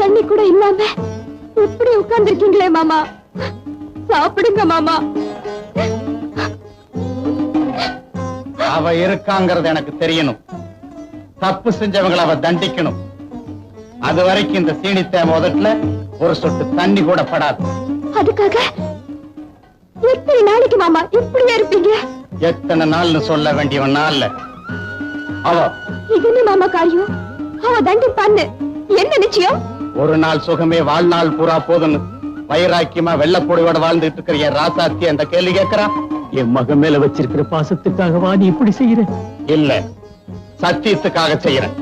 தண்ணி கூட இல்லாம இப்படி உட்கார்ந்திருக்கீங்களே மாமா. சாப்பிடுங்க மாமா. அவ இருக்காங்கிறது எனக்கு தெரியணும். தப்பு செஞ்சவங்களை அவ தண்டிக்கணும். அது வரைக்கும் இந்த சீனித்தே முதட்டுல ஒரு சொட்டு தண்ணி கூட படாது. அதுக்காக எத்தனை நாளைக்கு மாமா இப்படியே இருப்பீங்க? எத்தனை நாள்னு சொல்ல வேண்டியவன் நாள்ல அவ. இது என்ன மாமா காரியம்? அவ தண்டிப்பான்னு என்ன நிச்சயம்? ஒரு நாள் சுகமே வாழ்நாள் பூரா போதும்னு வைராக்கியமா வெள்ளப்பொடியோட வாழ்ந்துட்டு இருக்கிற என் ராசாத்தி அந்த கேள்வி கேட்கறா? என் மகன் மேல வச்சிருக்கிற பாசத்துக்காகவா நீ இப்படி செய்யற? இல்ல சத்தியத்துக்காக செய்யறேன்